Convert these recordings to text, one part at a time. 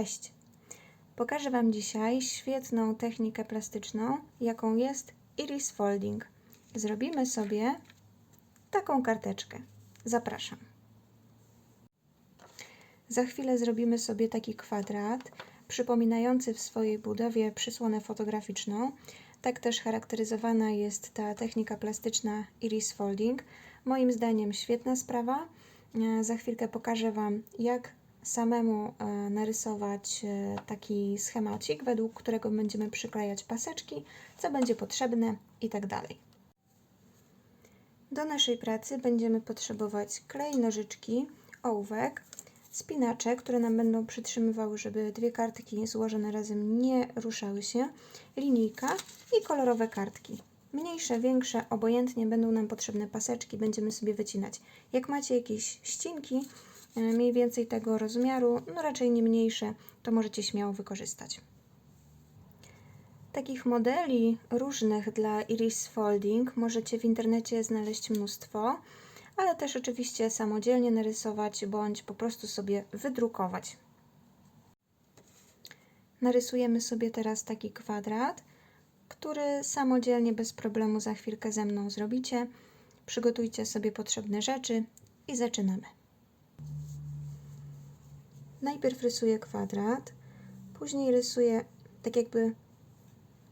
Cześć! Pokażę Wam dzisiaj świetną technikę plastyczną, jaką jest iris folding. Zrobimy sobie taką karteczkę. Zapraszam. Za chwilę zrobimy sobie taki kwadrat, przypominający w swojej budowie przysłonę fotograficzną. Tak też charakteryzowana jest ta technika plastyczna iris folding. Moim zdaniem świetna sprawa. E, Za chwilkę pokażę Wam, jak samemu e, narysować e, taki schemacik, według którego będziemy przyklejać paseczki, co będzie potrzebne i tak. Do naszej pracy będziemy potrzebować klej, nożyczki, ołówek, spinacze, które nam będą przytrzymywały, żeby dwie kartki złożone razem nie ruszały się, linijka i kolorowe kartki. Mniejsze, większe, obojętnie będą nam potrzebne paseczki, będziemy sobie wycinać. Jak macie jakieś ścinki, mniej więcej tego rozmiaru, no raczej nie mniejsze, to możecie śmiało wykorzystać. Takich modeli różnych dla iris folding możecie w internecie znaleźć mnóstwo, ale też oczywiście samodzielnie narysować bądź po prostu sobie wydrukować. Narysujemy sobie teraz taki kwadrat, który samodzielnie bez problemu za chwilkę ze mną zrobicie. Przygotujcie sobie potrzebne rzeczy i zaczynamy. Najpierw rysuję kwadrat, później rysuję tak jakby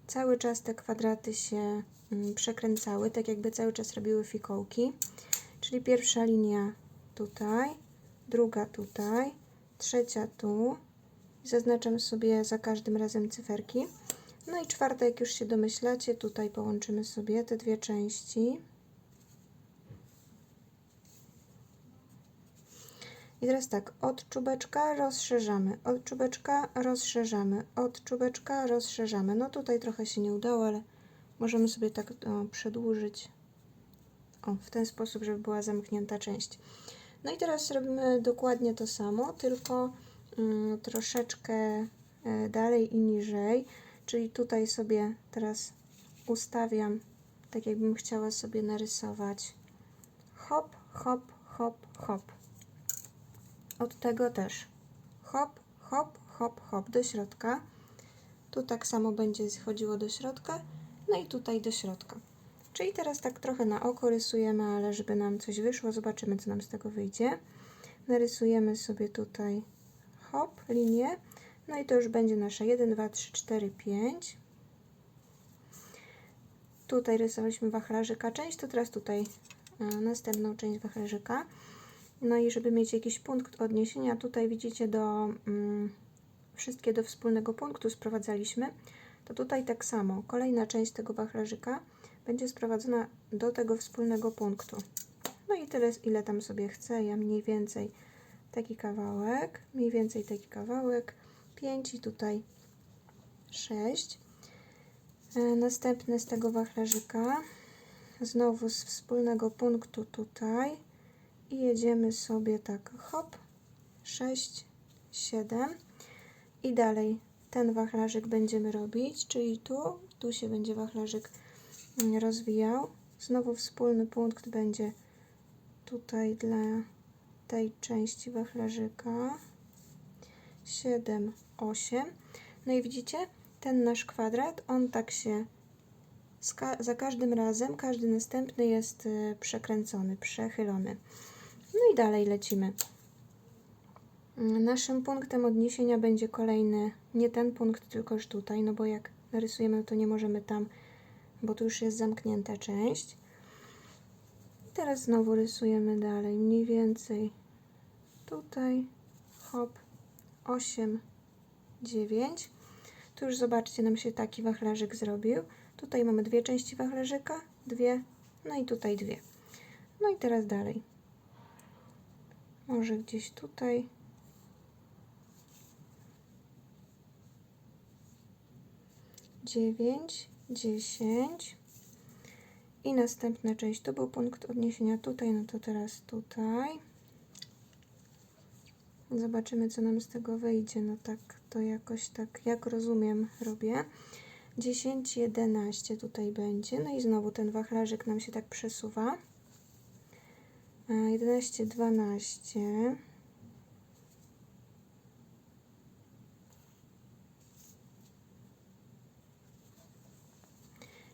cały czas te kwadraty się mm, przekręcały, tak jakby cały czas robiły fikołki. Czyli pierwsza linia tutaj, druga tutaj, trzecia tu. Zaznaczam sobie za każdym razem cyferki. No i czwarta, jak już się domyślacie, tutaj połączymy sobie te dwie części. I teraz tak, od czubeczka rozszerzamy, od czubeczka rozszerzamy, od czubeczka rozszerzamy. No tutaj trochę się nie udało, ale możemy sobie tak o, przedłużyć o, w ten sposób, żeby była zamknięta część. No i teraz robimy dokładnie to samo, tylko mm, troszeczkę y, dalej i niżej. Czyli tutaj sobie teraz ustawiam, tak jakbym chciała sobie narysować hop, hop, hop, hop. Od tego też hop, hop, hop, hop do środka. Tu tak samo będzie schodziło do środka, no i tutaj do środka. Czyli teraz tak trochę na oko rysujemy, ale żeby nam coś wyszło, zobaczymy co nam z tego wyjdzie. Narysujemy sobie tutaj hop, linię. No i to już będzie nasze 1, 2, 3, 4, 5. Tutaj rysowaliśmy wachlarzyka część, to teraz tutaj e, następną część wachlarzyka. No i żeby mieć jakiś punkt odniesienia, tutaj widzicie do mm, wszystkie do wspólnego punktu sprowadzaliśmy, to tutaj tak samo. Kolejna część tego wachlarzyka będzie sprowadzona do tego wspólnego punktu. No i tyle, ile tam sobie chcę. Ja mniej więcej taki kawałek, mniej więcej taki kawałek, 5 i tutaj 6. Następny z tego wachlarzyka, znowu z wspólnego punktu tutaj i jedziemy sobie tak hop, 6, 7 i dalej ten wachlarzyk będziemy robić, czyli tu, tu się będzie wachlarzyk rozwijał. Znowu wspólny punkt będzie tutaj dla tej części wachlarzyka. 7, 8. No i widzicie, ten nasz kwadrat, on tak się za każdym razem, każdy następny jest y, przekręcony, przechylony. I dalej lecimy. Naszym punktem odniesienia będzie kolejny, nie ten punkt, tylko już tutaj, no bo jak narysujemy, to nie możemy tam, bo tu już jest zamknięta część. Teraz znowu rysujemy dalej, mniej więcej tutaj, hop, 8, 9. Tu już zobaczcie, nam się taki wachlarzyk zrobił. Tutaj mamy dwie części wachlarzyka, dwie, no i tutaj dwie. No i teraz dalej. Może gdzieś tutaj. Dziewięć, dziesięć. I następna część, to był punkt odniesienia tutaj, no to teraz tutaj. Zobaczymy, co nam z tego wyjdzie. No tak, to jakoś tak, jak rozumiem, robię. 10, 11 tutaj będzie. No i znowu ten wachlarzyk nam się tak przesuwa jedenaście, dwanaście.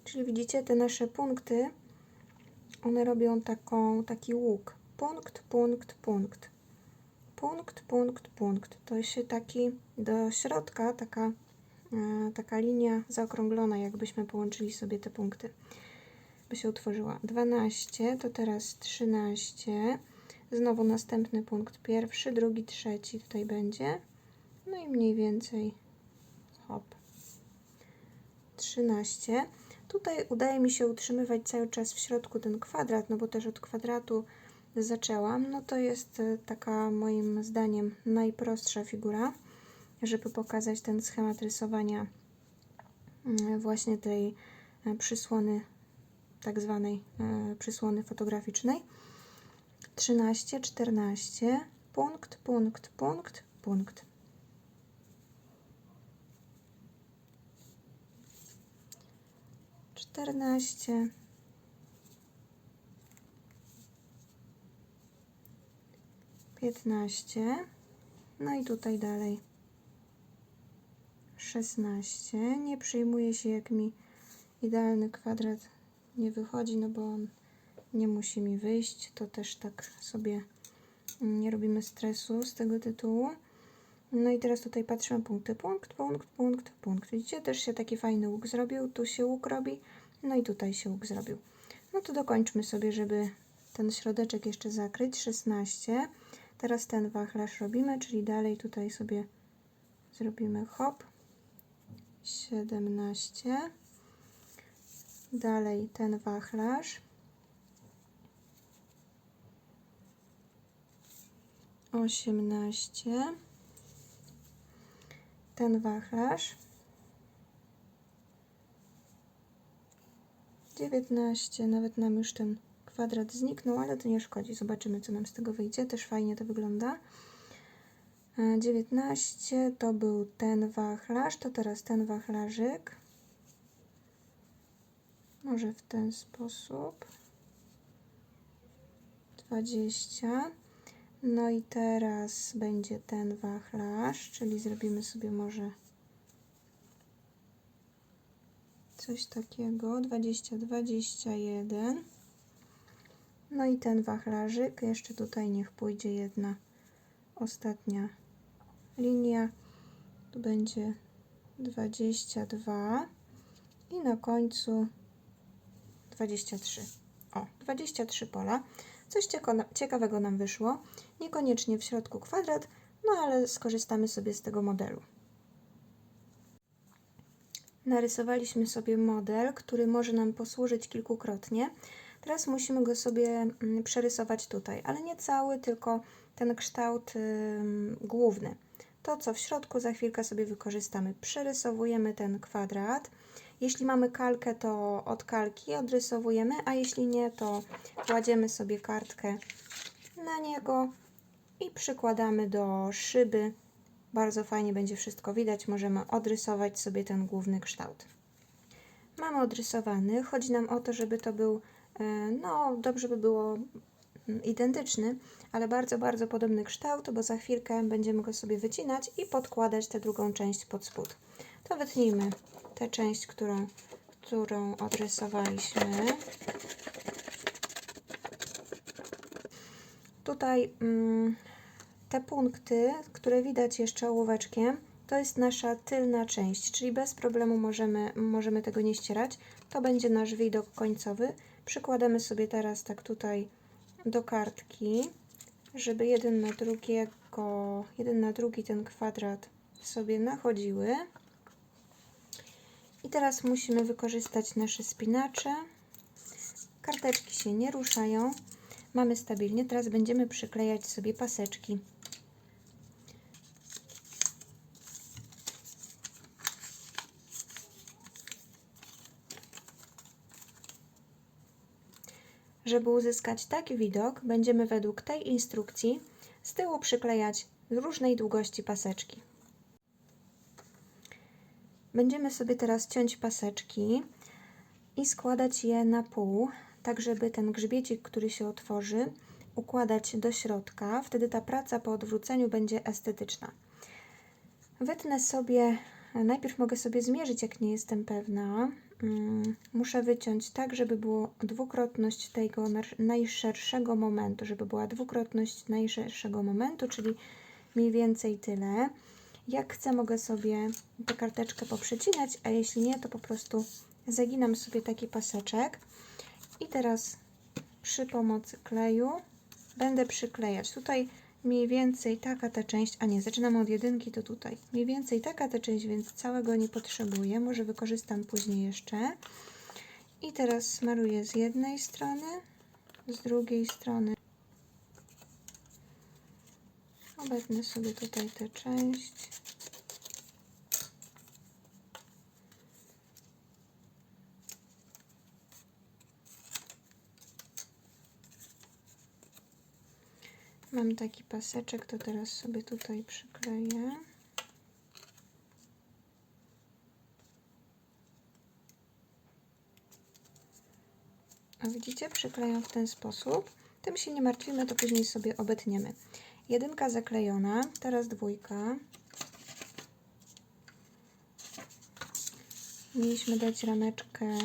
Czyli widzicie, te nasze punkty, one robią taką, taki łuk. Punkt, punkt, punkt. Punkt, punkt, punkt. To się taki do środka, taka, e, taka linia zaokrąglona, jakbyśmy połączyli sobie te punkty. Się utworzyła 12, to teraz 13. Znowu następny punkt pierwszy, drugi, trzeci tutaj będzie. No i mniej więcej hop. 13. Tutaj udaje mi się utrzymywać cały czas w środku ten kwadrat, no bo też od kwadratu zaczęłam. No to jest e, taka moim zdaniem najprostsza figura, żeby pokazać ten schemat rysowania mm, właśnie tej e, przysłony, tak zwanej e, przysłony fotograficznej. 13, 14, punkt, punkt, punkt, punkt. Czternaście. Piętnaście. No i tutaj dalej. Szesnaście. Nie przejmuję się, jak mi idealny kwadrat nie wychodzi, no bo on nie musi mi wyjść. To też tak sobie nie robimy stresu z tego tytułu. No i teraz tutaj patrzymy punkty. Punkt, punkt, punkt, punkt. Widzicie, też się taki fajny łuk zrobił. Tu się łuk robi. No i tutaj się łuk zrobił. No to dokończmy sobie, żeby ten środeczek jeszcze zakryć. 16. Teraz ten wachlarz robimy, czyli dalej tutaj sobie zrobimy hop. 17. Dalej ten wachlarz. 18 ten wachlarz. 19 nawet nam już ten kwadrat zniknął, ale to nie szkodzi. Zobaczymy co nam z tego wyjdzie, też fajnie to wygląda. 19 to był ten wachlarz, to teraz ten wachlarzyk może w ten sposób 20 no i teraz będzie ten wachlarz, czyli zrobimy sobie może coś takiego, 20, 21. No i ten wachlarzyk, jeszcze tutaj niech pójdzie jedna ostatnia linia. Tu będzie 22 i na końcu 23. O, 23 pola. Coś ciekawego nam wyszło. Niekoniecznie w środku kwadrat, no ale skorzystamy sobie z tego modelu. Narysowaliśmy sobie model, który może nam posłużyć kilkukrotnie. Teraz musimy go sobie mm, przerysować tutaj, ale nie cały, tylko ten kształt główny. To, co w środku, za chwilkę sobie wykorzystamy. Przerysowujemy ten kwadrat. Jeśli mamy kalkę, to od kalki odrysowujemy, a jeśli nie, to kładziemy sobie kartkę na niego i przykładamy do szyby. Bardzo fajnie będzie wszystko widać. Możemy odrysować sobie ten główny kształt. Mamy odrysowany. Chodzi nam o to, żeby to był, e, no dobrze by było mm, identyczny, ale bardzo, bardzo podobny kształt, bo za chwilkę będziemy go sobie wycinać i podkładać tę drugą część pod spód. To wytnijmy tę część, którą, którą odrysowaliśmy. Tutaj mm, te punkty, które widać jeszcze ołóweczkiem, to jest nasza tylna część, czyli bez problemu możemy, możemy tego nie ścierać. To będzie nasz widok końcowy. Przykładamy sobie teraz tak tutaj do kartki, żeby jeden na drugiego, jeden na drugi ten kwadrat sobie nachodziły. I teraz musimy wykorzystać nasze spinacze. Karteczki się nie ruszają. Mamy stabilnie. Teraz będziemy przyklejać sobie paseczki. Żeby uzyskać taki widok, będziemy według tej instrukcji z tyłu przyklejać różnej długości paseczki. Będziemy sobie teraz ciąć paseczki i składać je na pół, tak żeby ten grzbiecik, który się otworzy, układać do środka. Wtedy ta praca po odwróceniu będzie estetyczna. Wytnę sobie, najpierw mogę sobie zmierzyć, jak nie jestem pewna, muszę wyciąć tak, żeby było dwukrotność tego najszerszego momentu, żeby była dwukrotność najszerszego momentu, czyli mniej więcej tyle. Jak chcę, mogę sobie tę karteczkę poprzecinać, a jeśli nie, to po prostu zaginam sobie taki paseczek. I teraz przy pomocy kleju będę przyklejać. Tutaj mniej więcej taka ta część, a nie, zaczynamy od jedynki, to tutaj. Mniej więcej taka ta część, więc całego nie potrzebuję. Może wykorzystam później jeszcze. I teraz smaruję z jednej strony, z drugiej strony. Obetnę sobie tutaj tę część. Mam taki paseczek, to teraz sobie tutaj przykleję. A widzicie, przyklejam w ten sposób. Tym się nie martwimy, to później sobie obetniemy. Jedynka zaklejona, teraz dwójka. Mieliśmy dać rameczkę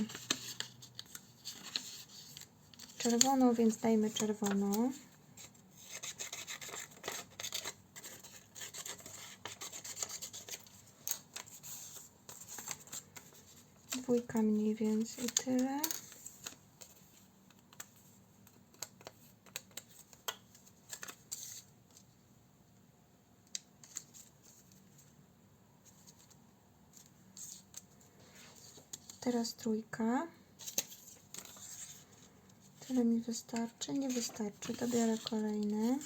czerwoną, więc dajmy czerwoną. Dwójka mniej więcej tyle. Teraz trójka. Tyle mi wystarczy? Nie wystarczy. To biorę kolejny.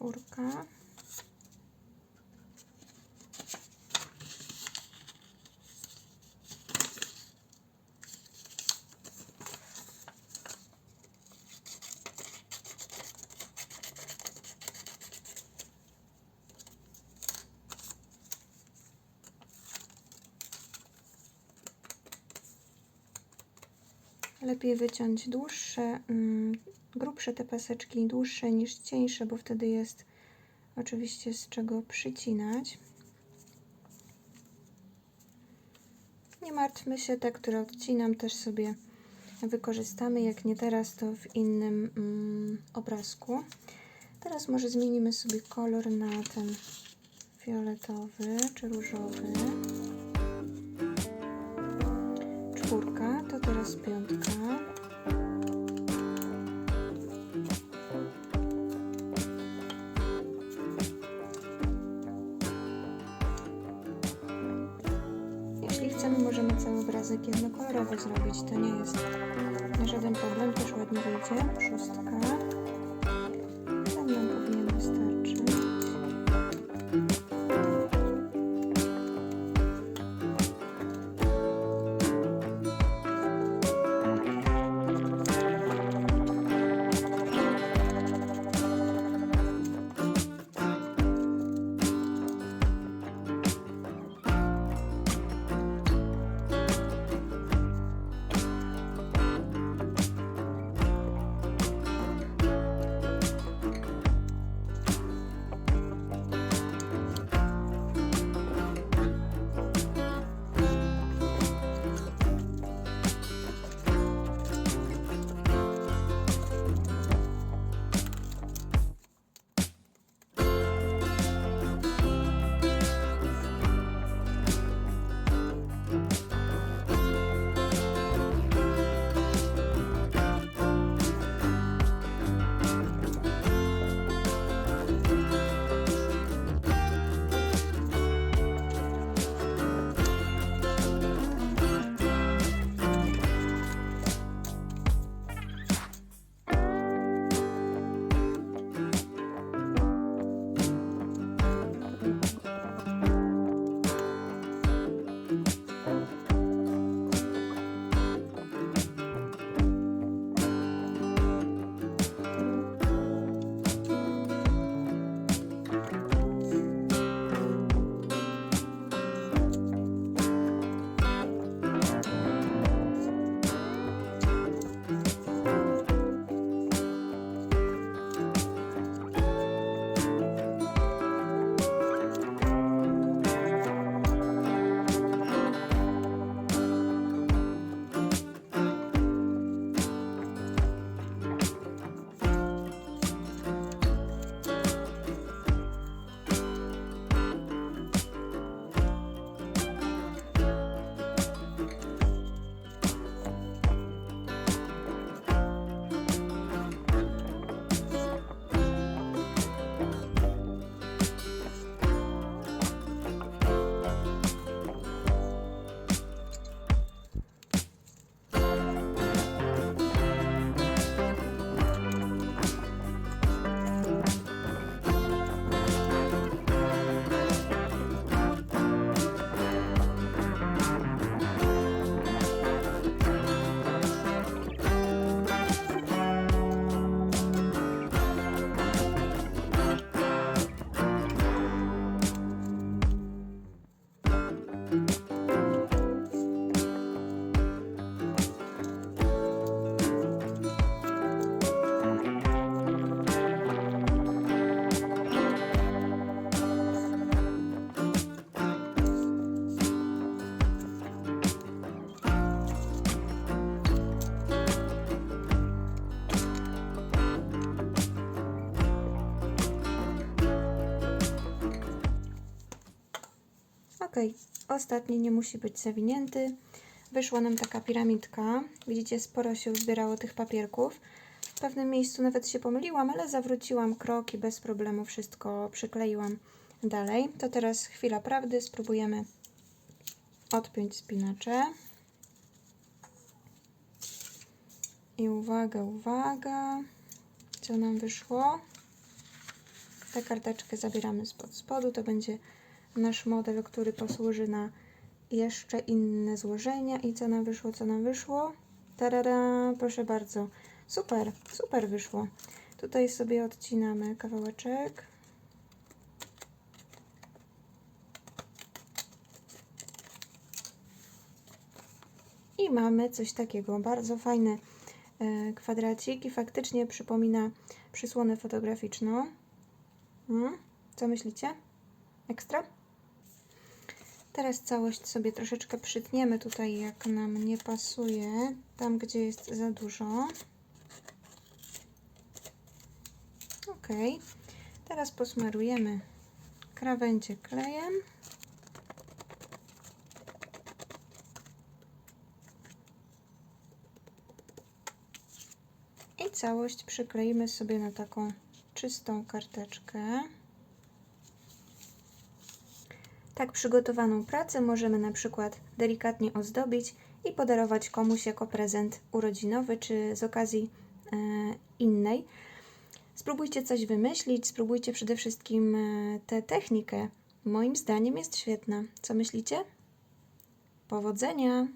Czwórka. Lepiej wyciąć dłuższe, mm, grubsze te paseczki, dłuższe niż cieńsze, bo wtedy jest oczywiście z czego przycinać. Nie martwmy się, te, które odcinam, też sobie wykorzystamy. Jak nie teraz, to w innym mm, obrazku. Teraz może zmienimy sobie kolor na ten fioletowy czy różowy. Czwórka, to teraz piątka. Obrazek jednokolorowy zrobić. To nie jest żaden problem, też ładnie wyjdzie. Szóstka. Ok, ostatni nie musi być zawinięty. Wyszła nam taka piramidka. Widzicie, sporo się uzbierało tych papierków. W pewnym miejscu nawet się pomyliłam, ale zawróciłam krok i bez problemu wszystko przykleiłam dalej. To teraz chwila prawdy. Spróbujemy odpiąć spinacze. I uwaga, uwaga. Co nam wyszło? Tę karteczkę zabieramy spod spodu. To będzie nasz model, który posłuży na jeszcze inne złożenia. I co nam wyszło? Co nam wyszło? Tarara, proszę bardzo. Super, super wyszło. Tutaj sobie odcinamy kawałeczek. I mamy coś takiego. Bardzo fajny e, kwadracik i faktycznie przypomina przysłonę fotograficzną. Hmm? Co myślicie? Ekstra? Teraz całość sobie troszeczkę przytniemy tutaj, jak nam nie pasuje, tam gdzie jest za dużo. Ok. Teraz posmarujemy krawędzie klejem. I całość przykleimy sobie na taką czystą karteczkę. Tak przygotowaną pracę możemy na przykład delikatnie ozdobić i podarować komuś jako prezent urodzinowy czy z okazji e, innej. Spróbujcie coś wymyślić, spróbujcie przede wszystkim e, tę technikę. Moim zdaniem jest świetna. Co myślicie? Powodzenia!